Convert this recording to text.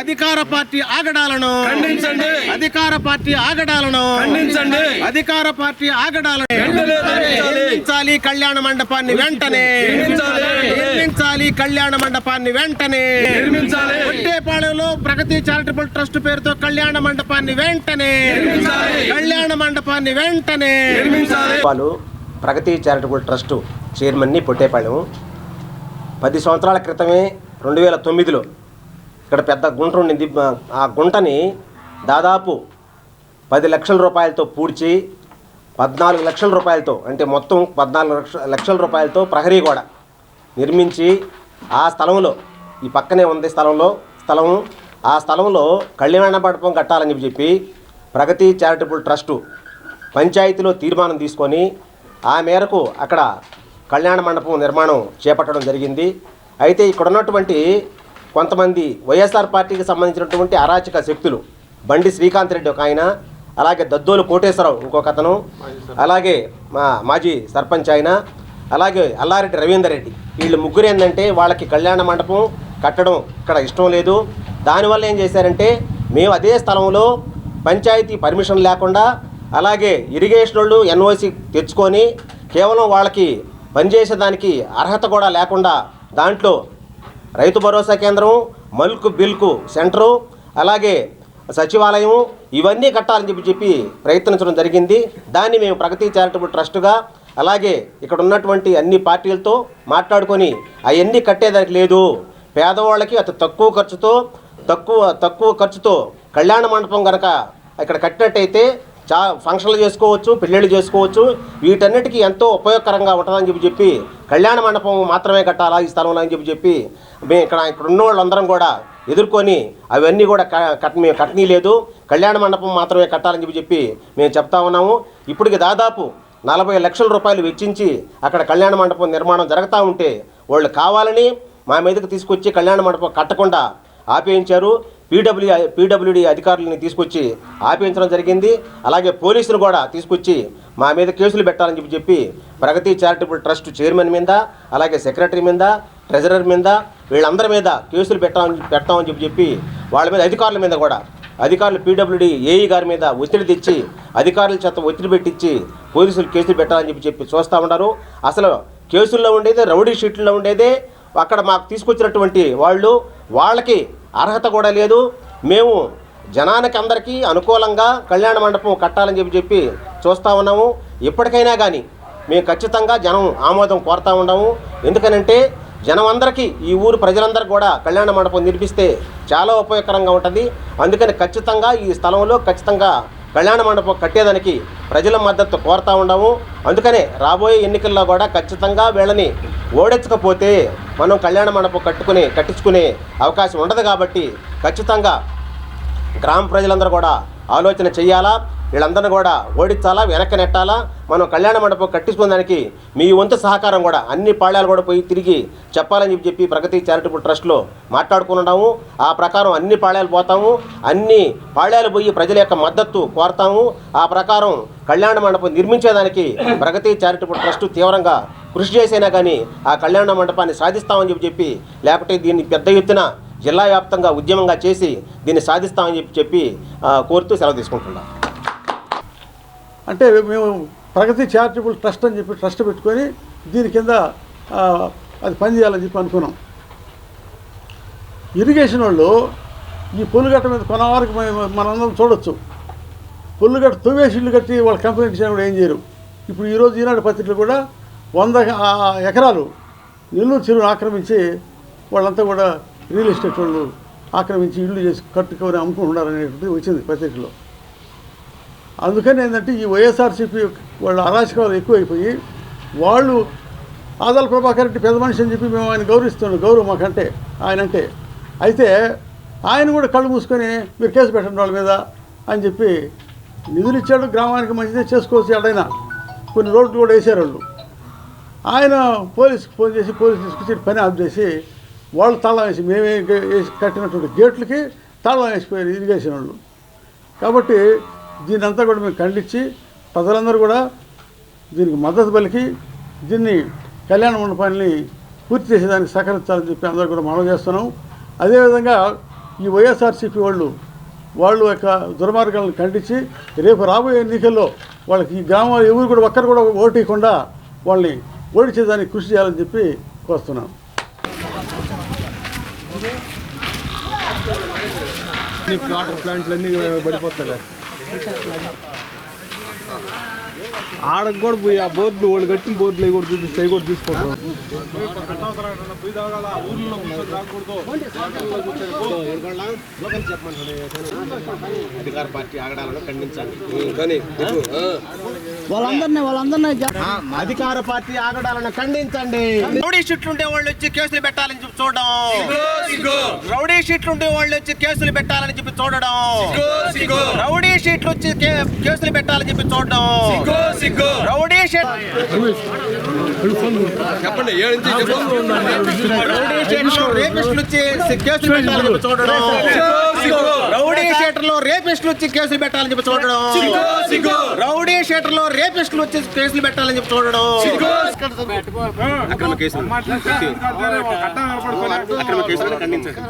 అధికార పార్టీ ఆగడాలను ఖండించండి. అధికార పార్టీ ఆగడాలను ఖండించండి. అధికార పార్టీ ఆగడాలను నిర్మించాలి. కళ్యాణ మండపాన్ని వెంటనే? నిర్మించాలి. కళ్యాణ మండపాన్ని వెంటనే? నిర్మించాలి. ఒట్టేపాళెంలో ప్రగతి చారిటబుల్ ట్రస్ట్ పేరుతో కళ్యాణ మండపాన్ని వెంటనే? నిర్మించాలి. కళ్యాణ మండపాన్ని వెంటనే? ప్రగతి చారిటబుల్ ట్రస్ట్ చైర్మన్ని పొట్టేపాళెం పది సంవత్సరాల క్రితమే రెండు వేల తొమ్మిదిలో ఇక్కడ పెద్ద గుంట ఉండింది. ఆ గుంటని దాదాపు పది లక్షల రూపాయలతో పూడ్చి పద్నాలుగు లక్షల రూపాయలతో అంటే మొత్తం పద్నాలుగు లక్ష లక్షల రూపాయలతో ప్రహరీ గోడ నిర్మించి ఆ స్థలంలో ఈ పక్కనే ఉంది స్థలంలో స్థలం ఆ స్థలంలో కళ్యాణ మండపం కట్టాలని చెప్పి చెప్పి ప్రగతి చారిటబుల్ ట్రస్టు పంచాయతీలో తీర్మానం తీసుకొని ఆ మేరకు అక్కడ కళ్యాణ మండపం నిర్మాణం చేపట్టడం జరిగింది. అయితే ఇక్కడ ఉన్నటువంటి కొంతమంది వైఎస్ఆర్ పార్టీకి సంబంధించినటువంటి అరాచక శక్తులు. బండి శ్రీకాంత్ రెడ్డి ఒక ఆయన అలాగే దద్దోలు కోటేశ్వరరావు ఇంకొక అతను అలాగే మా మాజీ సర్పంచ్ ఆయన అలాగే అల్లారెడ్డి రవీందర్ రెడ్డి. వీళ్ళు ముగ్గురు ఏంటంటే వాళ్ళకి కళ్యాణ మండపం కట్టడం ఇక్కడ ఇష్టం లేదు. దానివల్ల ఏం చేశారంటే మేము అదే స్థలంలో పంచాయతీ పర్మిషన్ లేకుండా అలాగే ఇరిగేషన్ వాళ్ళు ఎన్ఓసి తెచ్చుకొని కేవలం వాళ్ళకి పనిచేసేదానికి అర్హత కూడా లేకుండా దాంట్లో రైతు భరోసా కేంద్రం మల్క్ బిల్కు సెంటరు అలాగే సచివాలయం ఇవన్నీ కట్టాలని చెప్పి చెప్పి ప్రయత్నించడం జరిగింది. దాన్ని మేము ప్రగతి చారిటబుల్ ట్రస్ట్గా అలాగే ఇక్కడ ఉన్నటువంటి అన్ని పార్టీలతో మాట్లాడుకొని అవన్నీ కట్టేదానికి లేదు. పేదవాళ్ళకి అతి తక్కువ ఖర్చుతో తక్కువ తక్కువ ఖర్చుతో కళ్యాణ మండపం కనుక ఇక్కడ కట్టినట్టయితే చా ఫంక్షన్లు చేసుకోవచ్చు పెళ్ళిళ్ళు చేసుకోవచ్చు. వీటన్నిటికీ ఎంతో ఉపయోగకరంగా ఉంటుందని చెప్పి చెప్పి కళ్యాణ మండపం మాత్రమే కట్టాలా ఈ స్థలంలో అని చెప్పి చెప్పి మేము ఇక్కడ ఇక్కడ ఉన్న వాళ్ళందరం కూడా ఎదుర్కొని అవన్నీ కూడా క- కట్ మేము కట్టనీ లేదు కళ్యాణ మండపం మాత్రమే కట్టాలని చెప్పి చెప్పి మేము చెప్తా ఉన్నాము. ఇప్పటికి దాదాపు నలభై లక్షల రూపాయలు వెచ్చించి అక్కడ కళ్యాణ మండపం నిర్మాణం జరుగుతూ ఉంటే వాళ్ళు కావాలని మా మీదకి తీసుకొచ్చి కళ్యాణ మండపం కట్టకుండా ఆపేయించారు. పీడబ్ల్యూ పీడబ్ల్యూడి అధికారులని తీసుకొచ్చి ఆపించడం జరిగింది. అలాగే పోలీసులు కూడా తీసుకొచ్చి మా మీద కేసులు పెట్టాలని చెప్పి చెప్పి ప్రగతి చారిటబుల్ ట్రస్ట్ చైర్మన్ మీద అలాగే సెక్రటరీ మీద ట్రెజరర్ మీద వీళ్ళందరి మీద కేసులు పెట్టామని పెట్టామని చెప్పి చెప్పి వాళ్ళ మీద అధికారుల మీద కూడా అధికారులు పీడబ్ల్యూడి ఏఈ గారి మీద ఒత్తిడి తెచ్చి అధికారుల చేత ఒత్తిడి పెట్టించి పోలీసులు కేసులు పెట్టాలని చెప్పి చెప్పి చూస్తూ ఉన్నారు. అసలు కేసుల్లో ఉండేదే రౌడీ షీట్లో ఉండేదే. అక్కడ మాకు తీసుకొచ్చినటువంటి వాళ్ళు వాళ్ళకి అర్హత కూడా లేదు. మేము జనానికి అందరికీ అనుకూలంగా కళ్యాణ మండపం కట్టాలని చెప్పి చెప్పి చూస్తూ ఉన్నాము. ఇప్పటికైనా కానీ మేము ఖచ్చితంగా జనం ఆమోదం కోరుతూ ఉన్నాము. ఎందుకనంటే జనం అందరికీ ఈ ఊరు ప్రజలందరూ కూడా కళ్యాణ మండపం నిర్మిస్తే చాలా ఉపయోగకరంగా ఉంటుంది. అందుకని ఖచ్చితంగా ఈ స్థలంలో ఖచ్చితంగా కళ్యాణ మండపం కట్టేదానికి ప్రజల మద్దతు కోరుతూ ఉన్నాము. అందుకనే రాబోయే ఎన్నికల్లో కూడా ఖచ్చితంగా వీళ్ళని ఓడించకపోతే మనం కళ్యాణ మండపం కట్టుకుని కట్టించుకునే అవకాశం ఉండదు కాబట్టి ఖచ్చితంగా గ్రామ ప్రజలందరూ కూడా ఆలోచన చేయాలా వీళ్ళందరినీ కూడా ఓడించాలా? వెనక్కి నెట్టాలా? మనం కళ్యాణ మండపం కట్టించుకోవడానికి మీ వంతు సహకారం కూడా అన్ని పాళ్యాలు కూడా పోయి తిరిగి చెప్పాలని చెప్పి చెప్పి ప్రగతి చారిటబుల్ ట్రస్ట్లో మాట్లాడుకున్నాము ఆ ప్రకారం అన్ని పాళ్యాలు పోతాము. అన్ని పాళ్యాలు పోయి ప్రజల యొక్క మద్దతు కోరతాము. ఆ ప్రకారం కళ్యాణ మండపం నిర్మించేదానికి ప్రగతి చారిటబుల్ ట్రస్ట్ తీవ్రంగా కృషి చేసైనా కానీ ఆ కళ్యాణ మండపాన్ని సాధిస్తామని చెప్పి చెప్పి లేకపోతే దీన్ని పెద్ద ఎత్తున జిల్లా వ్యాప్తంగా ఉద్యమంగా చేసి దీన్ని సాధిస్తామని చెప్పి చెప్పి ఆ, కోరుతూ సెలవు తీసుకుంటున్నాం. అంటే మేము ప్రగతి చారిటబుల్ ట్రస్ట్ అని చెప్పి ట్రస్ట్ పెట్టుకొని దీని కింద అది పనిచేయాలని చెప్పి అనుకున్నాం. ఇరిగేషన్ వాళ్ళు ఈ పుల్లుగట్ట మీద కొన వరకు మనందరం చూడొచ్చు. పుల్లుగట్ట తువ్వేసి ఇల్లు కట్టి వాళ్ళ కంపెనీ ఇచ్చినా కూడా ఏం చేయరు. ఇప్పుడు ఈరోజు ఈనాడు పత్రికలు కూడా వంద ఎకరాలు నెల్లూరు చెరువును ఆక్రమించి వాళ్ళంతా కూడా రియల్ ఎస్టేట్ వాళ్ళు ఆక్రమించి ఇల్లు చేసి కట్టుకొని అమ్ముకుంటున్నారనేటువంటిది వచ్చింది పత్రికలో అందుకని ఏంటంటే ఈ వైఎస్ఆర్సీపీ వాళ్ళ అరాచకాలు ఎక్కువైపోయి వాళ్ళు ఆదాల ప్రభాకర్ రెడ్డి పెద్ద మనిషి అని చెప్పి మేము ఆయన గౌరవిస్తున్నాం గౌరవం మాకంటే ఆయన అంటే అయితే ఆయన కూడా కళ్ళు మూసుకొని మీరు కేసు పెట్టండి వాళ్ళ మీద అని చెప్పి నిధులు ఇచ్చాడు గ్రామానికి మంచిదే చేసుకోవచ్చు ఎడైనా కొన్ని రోడ్లు కూడా వేసారు వాళ్ళు. ఆయన పోలీసుకు ఫోన్ చేసి పోలీసు తీసుకొచ్చి పని ఆఫ్ చేసి వాళ్ళు తాళం వేసి మేమే వేసి కట్టినటువంటి గేట్లకి తాళం వేసిపోయారు ఇరిగేషన్ వాళ్ళు. కాబట్టి దీనంతా కూడా మేము ఖండించి ప్రజలందరూ కూడా దీనికి మద్దతు పలికి దీన్ని కళ్యాణ మండపాన్ని పూర్తి చేసేదానికి సహకరించాలని చెప్పి అందరూ కూడా మనం చేస్తున్నాం. అదేవిధంగా ఈ వైఎస్ఆర్సీపీ వాళ్ళు వాళ్ళు యొక్క దుర్మార్గాలను ఖండించి రేపు రాబోయే ఎన్నికల్లో వాళ్ళకి ఈ గ్రామాలు ఎవరు కూడా ఒక్కరు కూడా ఓటీయకుండా వాళ్ళని ఓడించేదానికి కృషి చేయాలని చెప్పి కోరుతున్నాను వాటర్ ప్లాంట్లు అన్ని పడిపోతాయి ఆడకు కూడా పోయి ఆ బోర్డు వాళ్ళు కట్టిన బోర్డులు కూడా చూపిస్తే అవి కూడా తీసుకోవడం అధికార పార్టీ ఆగడాలను ఖండించాలి వాళ్ళందరినీ వాళ్ళందరినీ జ- అధికార పార్టీ ఆగడాలను ఖండించండి. రౌడీ షీట్లు ఉండే వాళ్ళు వచ్చి కేసులు పెట్టాలని చెప్పి చూడడం. రౌడీ షీట్లు ఉండే వాళ్ళు వచ్చి కేసులు పెట్టాలని చెప్పి చూడడం. రౌడీ షీట్లు వచ్చి కే- కేసులు పెట్టాలని చెప్పి చూడడం. సిగో సిగో రౌడీ షీట్. చెప్పండి ఏడు నుంచి చెప్పు. రౌడీ షీట్లో రేపిస్టులు వచ్చి కేసులు పెట్టాలని చెప్పి చూడడం. సిగో రౌడీ షీటర్లో రేపిస్టులు వచ్చి కేసులు పెట్టాలని చెప్పి చూడడం. రౌడీ షీటర్లో రేపిస్టులు వచ్చి కేసులు పెట్టాలని చెప్పి చూడడం. అక్రమ కేసులు. అక్రమ కేసులను ఖండించండి.